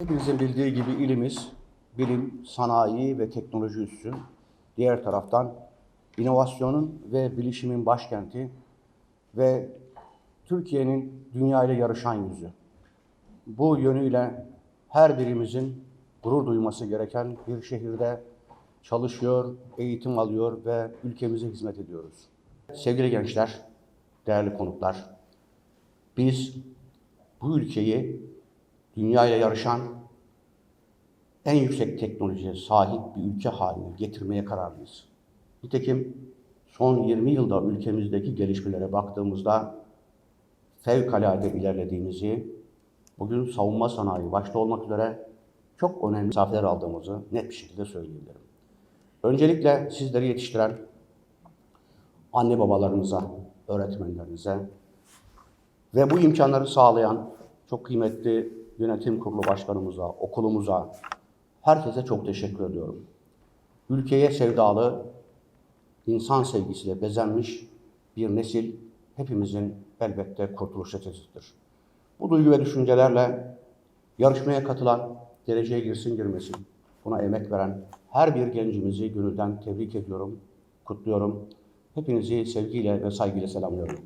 Hepinizin bildiği gibi ilimiz bilim, sanayi ve teknoloji üssü. Diğer taraftan inovasyonun ve bilişimin başkenti ve Türkiye'nin dünyayla yarışan yüzü. Bu yönüyle her birimizin gurur duyması gereken bir şehirde çalışıyor, eğitim alıyor ve ülkemize hizmet ediyoruz. Sevgili gençler, değerli konuklar, biz bu ülkeyi dünyayla yarışan en yüksek teknolojiye sahip bir ülke haline getirmeye kararlıyız. Nitekim son 20 yılda ülkemizdeki gelişmelere baktığımızda fevkalade ilerlediğimizi, bugün savunma sanayi başta olmak üzere çok önemli mesafeler aldığımızı net bir şekilde söyleyebilirim. Öncelikle sizleri yetiştiren anne babalarımıza, öğretmenlerinize ve bu imkanları sağlayan çok kıymetli yönetim kurulu başkanımıza, okulumuza, herkese çok teşekkür ediyorum. Ülkeye sevdalı, insan sevgisiyle bezenmiş bir nesil hepimizin elbette kurtuluş ötesidir. Bu duygu ve düşüncelerle yarışmaya katılan, dereceye girsin girmesin, buna emek veren her bir gencimizi gönülden tebrik ediyorum, kutluyorum. Hepinizi sevgiyle ve saygıyla selamlıyorum.